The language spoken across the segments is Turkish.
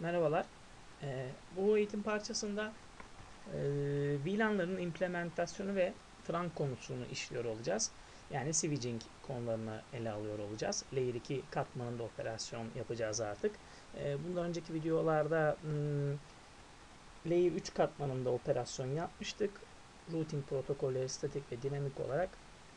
Merhabalar. Ee, bu eğitim parçasında e, VLAN'ların implementasyonu ve trunk konusunu işliyor olacağız. Yani switching konularını ele alıyor olacağız. Layer 2 katmanında operasyon yapacağız artık. Ee, bundan önceki videolarda hmm, Layer 3 katmanında operasyon yapmıştık. Routing protokolleri statik ve dinamik olarak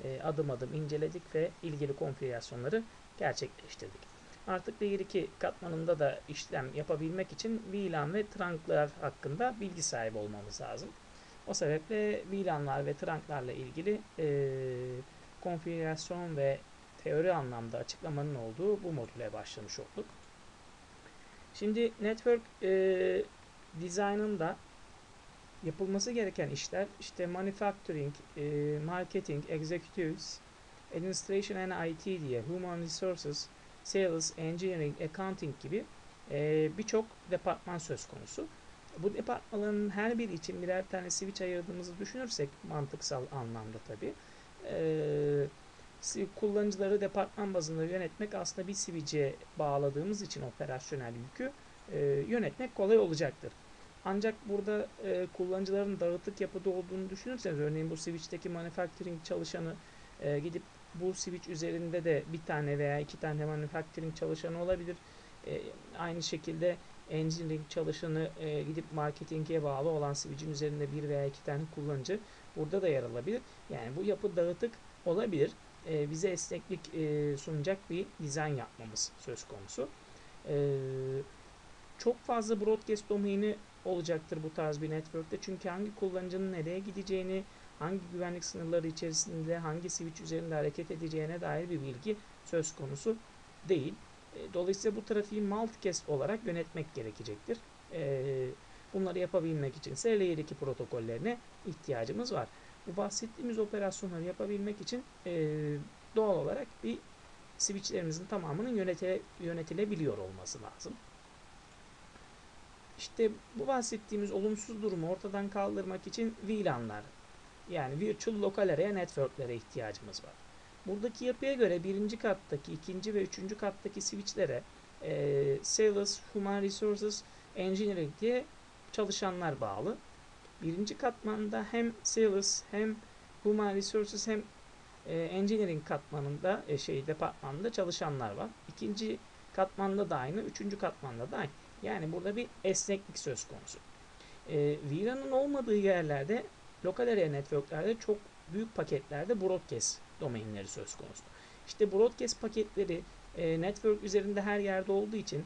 e, adım adım inceledik ve ilgili konfigürasyonları gerçekleştirdik. Artık Layer 2 katmanında da işlem yapabilmek için VLAN ve trunklar hakkında bilgi sahibi olmamız lazım. O sebeple VLAN'lar ve trunklarla ilgili e, konfigürasyon ve teori anlamda açıklamanın olduğu bu modüle başlamış olduk. Şimdi network e, design'ında yapılması gereken işler işte manufacturing, e, marketing, executives, administration and IT diye human resources, sales, engineering, accounting gibi e, birçok departman söz konusu. Bu departmanların her biri için birer tane switch ayırdığımızı düşünürsek mantıksal anlamda tabi e, kullanıcıları departman bazında yönetmek aslında bir switch'e bağladığımız için operasyonel yükü e, yönetmek kolay olacaktır. Ancak burada e, kullanıcıların dağıtık yapıda olduğunu düşünürseniz örneğin bu switch'teki manufacturing çalışanı e, gidip bu switch üzerinde de bir tane veya iki tane manufacturing çalışanı olabilir. E, aynı şekilde engineering çalışanı e, gidip marketing'e bağlı olan switch'in üzerinde bir veya iki tane kullanıcı burada da yer alabilir. Yani bu yapı dağıtık olabilir. E, bize esneklik e, sunacak bir dizayn yapmamız söz konusu. E, çok fazla broadcast domaini olacaktır bu tarz bir network'te. Çünkü hangi kullanıcının nereye gideceğini, hangi güvenlik sınırları içerisinde hangi switch üzerinde hareket edeceğine dair bir bilgi söz konusu değil. E, dolayısıyla bu trafiği multicast olarak yönetmek gerekecektir. E, bunları yapabilmek için ise Layer 2 protokollerine ihtiyacımız var. Bu bahsettiğimiz operasyonları yapabilmek için e, doğal olarak bir switchlerimizin tamamının yönetile, yönetilebiliyor olması lazım. İşte bu bahsettiğimiz olumsuz durumu ortadan kaldırmak için VLAN'lar yani Virtual Local Area Network'lere ihtiyacımız var. Buradaki yapıya göre birinci kattaki, ikinci ve üçüncü kattaki switchlere e, Sales, Human Resources, Engineering diye çalışanlar bağlı. Birinci katmanda hem Sales hem Human Resources hem e, Engineering katmanında e, şey departmanında çalışanlar var. İkinci katmanda da aynı, üçüncü katmanda da aynı. Yani burada bir esneklik söz konusu. E, VLAN'ın olmadığı yerlerde lokal area networklerde çok büyük paketlerde broadcast domainleri söz konusu. İşte broadcast paketleri e, network üzerinde her yerde olduğu için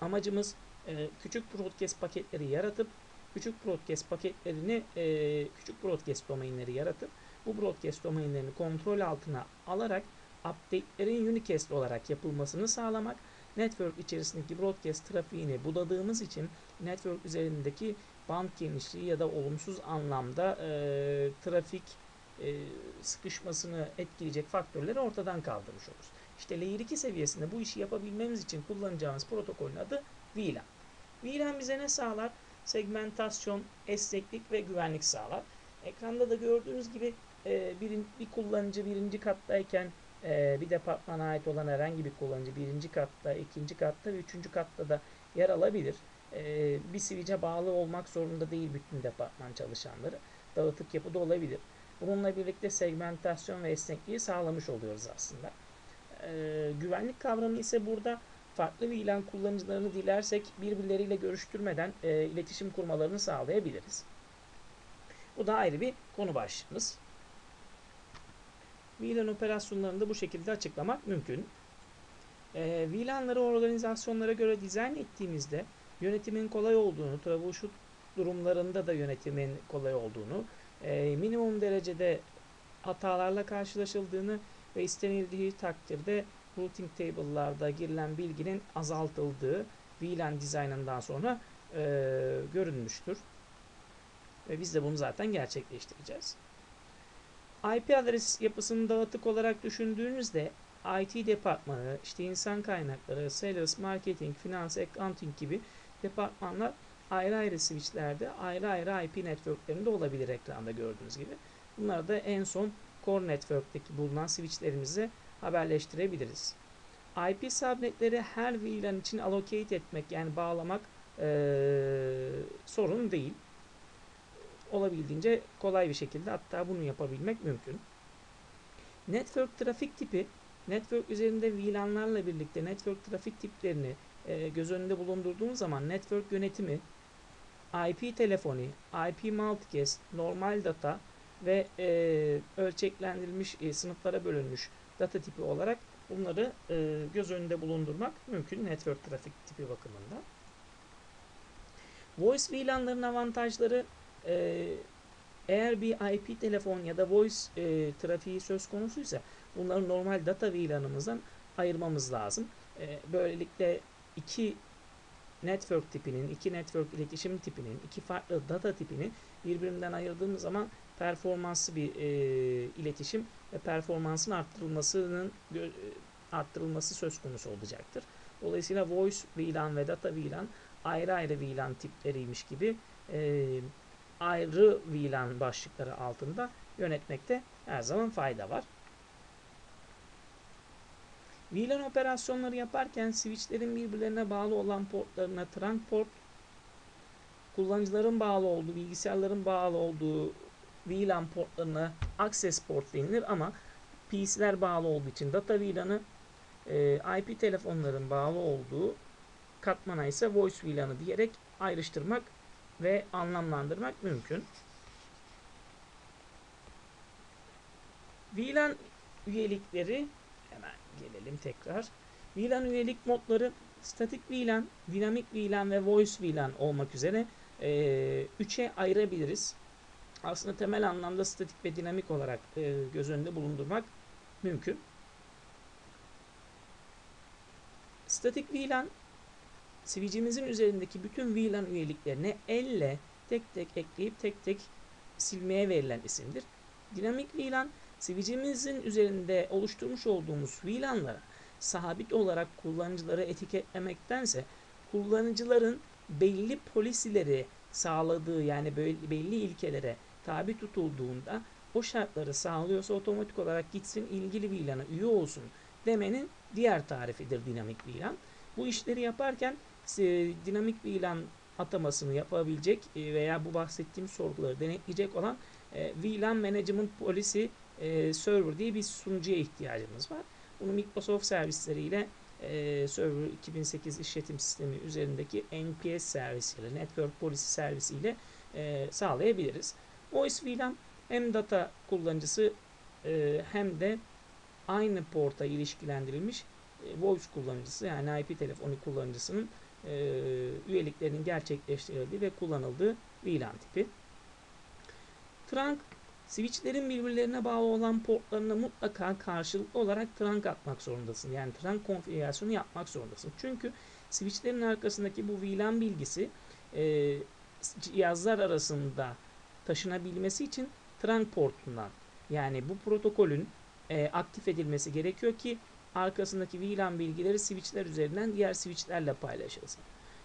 amacımız e, küçük broadcast paketleri yaratıp küçük broadcast paketlerini e, küçük broadcast domainleri yaratıp bu broadcast domainlerini kontrol altına alarak update'lerin unicast olarak yapılmasını sağlamak network içerisindeki broadcast trafiğini buladığımız için network üzerindeki band genişliği ya da olumsuz anlamda e, trafik e, sıkışmasını etkileyecek faktörleri ortadan kaldırmış oluruz. İşte Layer 2 seviyesinde bu işi yapabilmemiz için kullanacağımız protokolün adı VLAN. VLAN bize ne sağlar? Segmentasyon, esneklik ve güvenlik sağlar. Ekranda da gördüğünüz gibi e, bir, bir kullanıcı birinci kattayken e, bir departmana ait olan herhangi bir kullanıcı birinci katta, ikinci katta ve üçüncü katta da yer alabilir. E, bir switch'e bağlı olmak zorunda değil bütün departman çalışanları. Dağıtık yapıda olabilir. Bununla birlikte segmentasyon ve esnekliği sağlamış oluyoruz aslında. E, güvenlik kavramı ise burada farklı VLAN kullanıcılarını dilersek birbirleriyle görüştürmeden e, iletişim kurmalarını sağlayabiliriz. Bu da ayrı bir konu başlığımız. VLAN operasyonlarını da bu şekilde açıklamak mümkün. E, VLAN'ları organizasyonlara göre dizayn ettiğimizde yönetimin kolay olduğunu, troubleshoot durumlarında da yönetimin kolay olduğunu, e, minimum derecede hatalarla karşılaşıldığını ve istenildiği takdirde routing table'larda girilen bilginin azaltıldığı VLAN dizaynından sonra e, görünmüştür. Ve biz de bunu zaten gerçekleştireceğiz. IP adres yapısını dağıtık olarak düşündüğünüzde IT departmanı, işte insan kaynakları, sales, marketing, finans, accounting gibi departmanlar ayrı ayrı switchlerde ayrı ayrı IP networklerinde olabilir ekranda gördüğünüz gibi. Bunları da en son core network'teki bulunan switchlerimize haberleştirebiliriz. IP subnetleri her VLAN için allocate etmek yani bağlamak eee, sorun değil. Olabildiğince kolay bir şekilde hatta bunu yapabilmek mümkün. Network trafik tipi network üzerinde VLAN'larla birlikte network trafik tiplerini e, göz önünde bulundurduğumuz zaman network yönetimi, IP telefoni, IP multicast, normal data ve e, ölçeklendirilmiş e, sınıflara bölünmüş data tipi olarak bunları e, göz önünde bulundurmak mümkün network trafik tipi bakımından. Voice VLAN'ların avantajları e, eğer bir IP telefon ya da voice e, trafiği söz konusuysa bunları normal data VLAN'ımızdan ayırmamız lazım. E, böylelikle iki network tipinin, iki network iletişim tipinin, iki farklı data tipini birbirinden ayırdığımız zaman performanslı bir e, iletişim ve performansın arttırılmasının e, arttırılması söz konusu olacaktır. Dolayısıyla voice VLAN ve data VLAN ayrı ayrı VLAN tipleriymiş gibi e, ayrı VLAN başlıkları altında yönetmekte her zaman fayda var. VLAN operasyonları yaparken switchlerin birbirlerine bağlı olan portlarına trunk port, kullanıcıların bağlı olduğu, bilgisayarların bağlı olduğu VLAN portlarına access port denilir ama PC'ler bağlı olduğu için data VLAN'ı, e, IP telefonların bağlı olduğu katmana ise voice VLAN'ı diyerek ayrıştırmak ve anlamlandırmak mümkün. VLAN üyelikleri hemen gelelim tekrar. VLAN üyelik modları statik VLAN, dinamik VLAN ve voice VLAN olmak üzere 3'e ayırabiliriz. Aslında temel anlamda statik ve dinamik olarak e, göz önünde bulundurmak mümkün. Statik VLAN switch'imizin üzerindeki bütün VLAN üyeliklerine elle tek tek ekleyip tek tek silmeye verilen isimdir. Dinamik VLAN switch'imizin üzerinde oluşturmuş olduğumuz VLAN'lara sabit olarak kullanıcıları etiketlemektense kullanıcıların belli polisileri sağladığı yani belli ilkelere tabi tutulduğunda o şartları sağlıyorsa otomatik olarak gitsin ilgili VLAN'a üye olsun demenin diğer tarifidir dinamik VLAN. Bu işleri yaparken e, dinamik VLAN atamasını yapabilecek e, veya bu bahsettiğim sorguları denetleyecek olan e, VLAN Management Policy e, Server diye bir sunucuya ihtiyacımız var. Bunu Microsoft servisleriyle e, Server 2008 işletim sistemi üzerindeki NPS servisiyle, Network Policy servisiyle e, sağlayabiliriz. Voice VLAN hem data kullanıcısı e, hem de aynı porta ilişkilendirilmiş e, voice kullanıcısı yani IP telefonu kullanıcısının e, üyeliklerinin gerçekleştirildiği ve kullanıldığı VLAN tipi. Trunk switchlerin birbirlerine bağlı olan portlarına mutlaka karşılıklı olarak trunk atmak zorundasın. Yani trunk konfigürasyonu yapmak zorundasın. Çünkü switchlerin arkasındaki bu VLAN bilgisi e, cihazlar arasında taşınabilmesi için trunk portundan yani bu protokolün e, aktif edilmesi gerekiyor ki arkasındaki VLAN bilgileri switchler üzerinden diğer switchlerle paylaşılsın.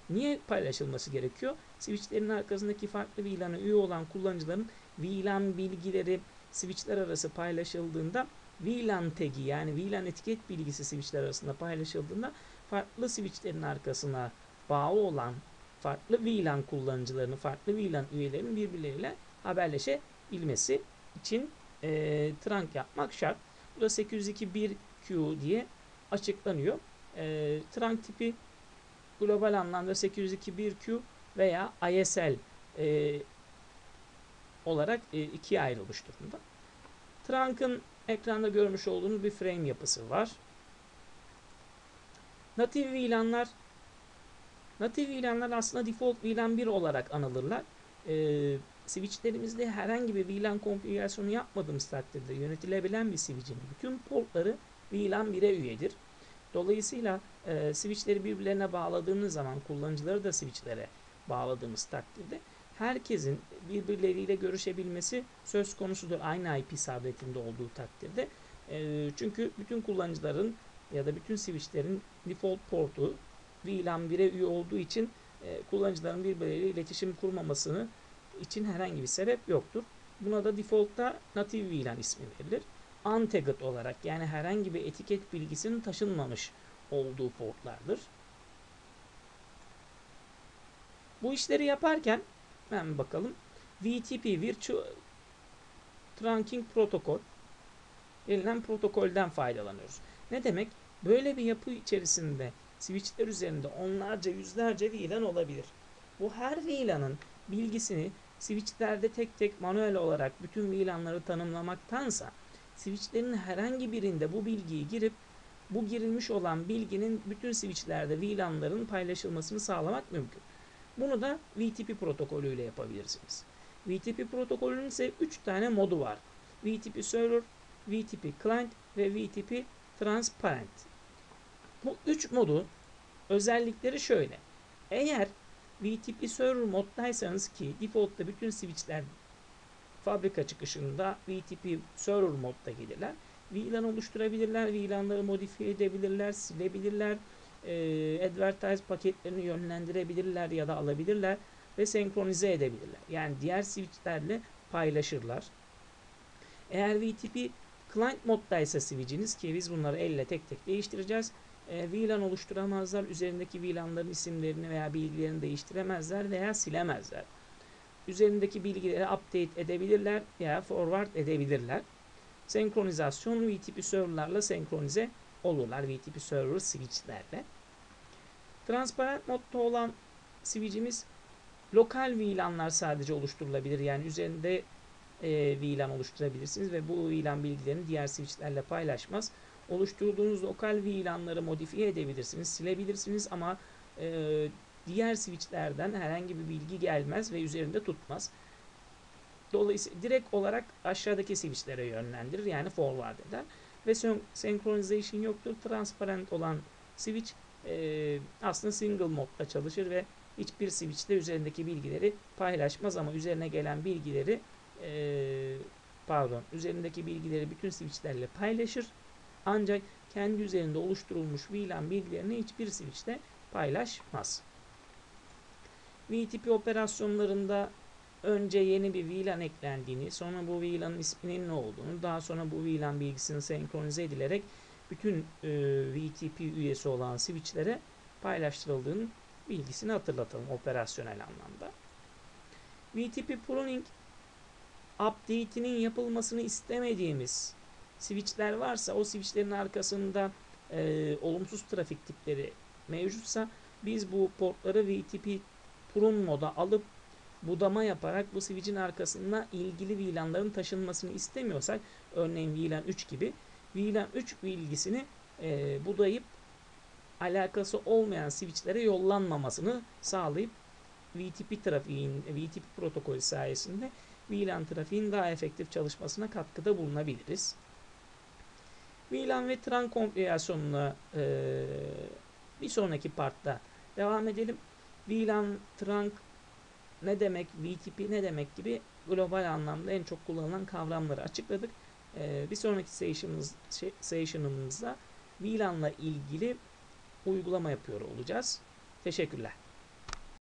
Niye paylaşılması gerekiyor? Switchlerin arkasındaki farklı VLAN'a üye olan kullanıcıların VLAN bilgileri switchler arası paylaşıldığında VLAN tagi yani VLAN etiket bilgisi switchler arasında paylaşıldığında farklı switchlerin arkasına bağlı olan farklı VLAN kullanıcılarının, farklı VLAN üyelerinin birbirleriyle haberleşebilmesi için e, trunk yapmak şart. Bu da 802.1Q diye açıklanıyor. E, trunk tipi global anlamda 802.1Q veya ISL e, olarak e, ikiye ayrılmış durumda. Trunk'ın ekranda görmüş olduğunuz bir frame yapısı var. Native VLAN'lar Native VLAN'lar aslında default VLAN 1 olarak anılırlar. Ee, switchlerimizde herhangi bir VLAN konfigürasyonu yapmadığımız takdirde yönetilebilen bir switch'in bütün portları VLAN 1'e üyedir. Dolayısıyla e, switchleri birbirlerine bağladığımız zaman kullanıcıları da switchlere bağladığımız takdirde herkesin birbirleriyle görüşebilmesi söz konusudur aynı IP sabitinde olduğu takdirde. E, çünkü bütün kullanıcıların ya da bütün switchlerin default portu VLAN 1'e üye olduğu için e, kullanıcıların birbirleriyle iletişim kurmamasını için herhangi bir sebep yoktur. Buna da default'ta native VLAN ismi verilir. Untagged olarak yani herhangi bir etiket bilgisinin taşınmamış olduğu portlardır. Bu işleri yaparken hemen bakalım. VTP Virtual Trunking Protocol denilen protokolden faydalanıyoruz. Ne demek? Böyle bir yapı içerisinde switchler üzerinde onlarca yüzlerce VLAN olabilir. Bu her VLAN'ın bilgisini switchlerde tek tek manuel olarak bütün VLAN'ları tanımlamaktansa switchlerin herhangi birinde bu bilgiyi girip bu girilmiş olan bilginin bütün switchlerde VLAN'ların paylaşılmasını sağlamak mümkün. Bunu da VTP protokolüyle yapabilirsiniz. VTP protokolünün ise 3 tane modu var. VTP Server, VTP Client ve VTP Transparent. Bu 3 modu özellikleri şöyle. Eğer VTP Server moddaysanız ki default'ta bütün switchler fabrika çıkışında VTP Server modda gelirler. VLAN oluşturabilirler, VLAN'ları modifiye edebilirler, silebilirler, e, advertise paketlerini yönlendirebilirler ya da alabilirler ve senkronize edebilirler. Yani diğer switchlerle paylaşırlar. Eğer VTP client moddaysa switch'iniz ki biz bunları elle tek tek değiştireceğiz. E, VLAN oluşturamazlar. Üzerindeki VLAN'ların isimlerini veya bilgilerini değiştiremezler veya silemezler. Üzerindeki bilgileri update edebilirler veya forward edebilirler. Senkronizasyon VTP serverlarla senkronize olurlar. VTP server switchlerle. Transparent modda olan switch'imiz lokal VLAN'lar sadece oluşturulabilir. Yani üzerinde e, VLAN oluşturabilirsiniz ve bu VLAN bilgilerini diğer switchlerle paylaşmaz. Oluşturduğunuz lokal VLAN'ları modifiye edebilirsiniz, silebilirsiniz ama e, diğer switchlerden herhangi bir bilgi gelmez ve üzerinde tutmaz. Dolayısıyla direkt olarak aşağıdaki switchlere yönlendirir yani forward eder. Ve synchronization yoktur. Transparent olan switch e, aslında single modda çalışır ve hiçbir switch'te üzerindeki bilgileri paylaşmaz ama üzerine gelen bilgileri e, pardon üzerindeki bilgileri bütün switchlerle paylaşır. Ancak kendi üzerinde oluşturulmuş VLAN bilgilerini hiçbir switch'te paylaşmaz. VTP operasyonlarında önce yeni bir VLAN eklendiğini, sonra bu VLAN'ın isminin ne olduğunu, daha sonra bu VLAN bilgisinin senkronize edilerek bütün e, VTP üyesi olan switchlere paylaştırıldığının bilgisini hatırlatalım operasyonel anlamda. VTP pruning update'inin yapılmasını istemediğimiz switchler varsa o switchlerin arkasında e, olumsuz trafik tipleri mevcutsa biz bu portları VTP prun moda alıp budama yaparak bu switch'in arkasına ilgili VLAN'ların taşınmasını istemiyorsak örneğin VLAN 3 gibi VLAN 3 bilgisini e, budayıp alakası olmayan switchlere yollanmamasını sağlayıp VTP trafiğin, VTP protokolü sayesinde VLAN trafiğin daha efektif çalışmasına katkıda bulunabiliriz. VLAN ve TRAN konfigürasyonuna e, bir sonraki partta devam edelim. VLAN, TRAN ne demek, VTP ne demek gibi global anlamda en çok kullanılan kavramları açıkladık. E, bir sonraki session'ımız, session'ımızda VLAN'la ilgili uygulama yapıyor olacağız. Teşekkürler.